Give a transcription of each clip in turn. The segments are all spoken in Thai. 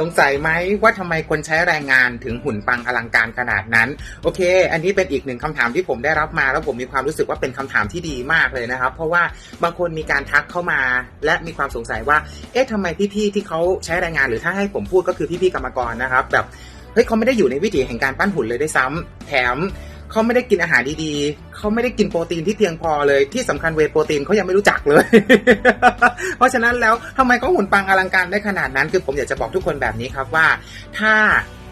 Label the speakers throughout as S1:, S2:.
S1: สงสัยไหมว่าทำไมคนใช้แรงงานถึงหุ่นปังอลังการขนาดนั้น โอเค อันนี้เป็นอีกหนึ่งคำถามที่ผมได้รับมาแล้วผมมีความรู้สึกว่าเป็นคำถามที่ดีมากเลยนะครับ เพราะว่าบางคนมีการทักเข้ามา และมีความสงสัยว่า เอ๊ะทำไมพี่ๆที่เขาใช้แรงงานหรือถ้าให้ผมพูดก็คือพี่ๆกรรมกรนะครับ แบบเฮ้ยเขาไม่ได้อยู่ในวิถีแห่งการปั้นหุ่นเลยด้วยซ้ำแถม เขาไม่ได้กินอาหารดีๆ เขาไม่ได้กินโปรตีนที่เพียงพอเลย ที่สำคัญเวย์โปรตีนเขายังไม่รู้จักเลย เพราะฉะนั้นแล้วทำไมเขาหุ่นปังอลังการได้ขนาดนั้น คือผมอยากจะบอกทุกคนแบบนี้ครับว่า ถ้า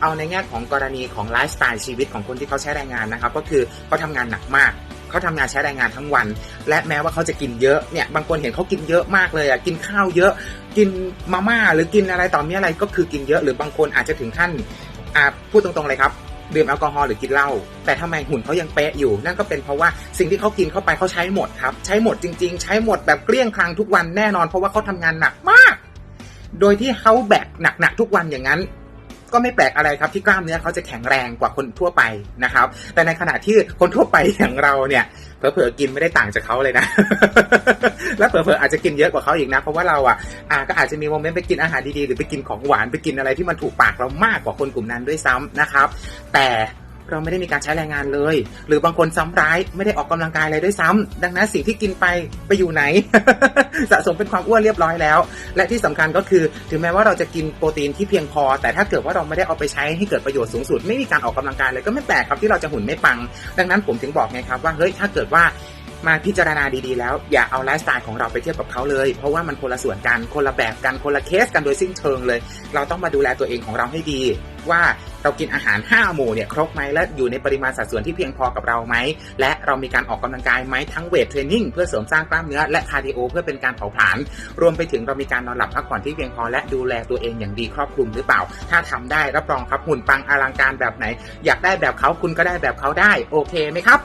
S1: เอาในแง่ของกรณีของไลฟ์สไตล์ชีวิตของคนที่เขาใช้แรงงานนะครับ ก็คือเขาทำงานหนักมากเขาทำงานใช้แรงงานทั้งวัน และแม้ว่าเขาจะกินเยอะเนี่ยบางคนเห็นเขากินเยอะมากเลยอะกินข้าวเยอะ กินมาม่าหรือกินอะไรต่อมีอะไรก็คือกินเยอะ หรือบางคนอาจจะถึงขั้นอ่าพูดตรงๆเลยครับ ดื่มแอลกอฮอล์หรือกินเหล้าแต่ทำไมหุ่นเขายังเป๊ะอยู่ นั่นก็เป็นเพราะว่าสิ่งที่เขากินเข้าไปเขาใช้หมดครับ ใช้หมดจริง ๆ ใช้หมดแบบเกลี้ยงคลังทุกวันแน่นอน เพราะว่าเขาทำงานหนักมาก โดยที่เขาแบกหนักๆทุกวันอย่างนั้น ก็ไม่แปลกอะไรครับที่กล้ามเนื้อเขาจะแข็งแรงกว่าคนทั่วไปนะครับ แต่ในขณะที่คนทั่วไปอย่างเราเนี่ยเผลอๆกินไม่ได้ต่างจากเขาเลยนะ และเผลอๆอาจจะกินเยอะกว่าเขาอีกนะ เพราะว่าเราอะอ่าก็อาจจะมีโมเมนต์ไปกินอาหารดีๆ หรือไปกินของหวานไปกินอะไรที่มันถูกปากเรามากกว่าคนกลุ่มนั้นด้วยซ้ำนะครับ แต่ เราไม่ได้มีการใช้แรงงานเลย หรือบางคนซ้ำร้ายไม่ได้ออกกำลังกายเลยด้วยซ้ำดังนั้นสิ่งที่กินไปไปอยู่ไหน สะสมเป็นความอ้วนเรียบร้อยแล้ว และที่สำคัญก็คือ ถึงแม้ว่าเราจะกินโปรตีนที่เพียงพอ แต่ถ้าเกิดว่าเราไม่ได้เอาไปใช้ให้เกิดประโยชน์สูงสุด ไม่มีการออกกำลังกายเลยก็ไม่แปลกครับที่เราจะหุ่นไม่ปัง ดังนั้นผมถึงบอกไงครับว่าเฮ้ยถ้าเกิดว่ามาพิจารณาดีๆแล้ว อย่าเอาไลฟ์สไตล์ของเราไปเทียบกับเขาเลย เพราะว่ามันคนละส่วนกันคนละแบบกันคนละเคสกันโดยสิ้นเชิงเลย เราต้องมาดูแลตัวเองของเราให้ดี ว่า เรากินอาหาร 5 หมู่เนี่ยครบไหมและอยู่ในปริมาณสัดส่วนที่เพียงพอกับเราไหม และเรามีการออกกำลังกายไหมทั้งเวทเทรนนิ่งเพื่อเสริมสร้างกล้ามเนื้อและคาร์ดิโอเพื่อเป็นการเผาผลาญรวมไปถึงเรามีการนอนหลับพักผ่อนที่เพียงพอและดูแลตัวเองอย่างดีครอบคลุมหรือเปล่า ถ้าทำได้รับรองครับหุ่นปังอลังการแบบไหน อยากได้แบบเขาคุณก็ได้แบบเขาได้โอเคไหมครับ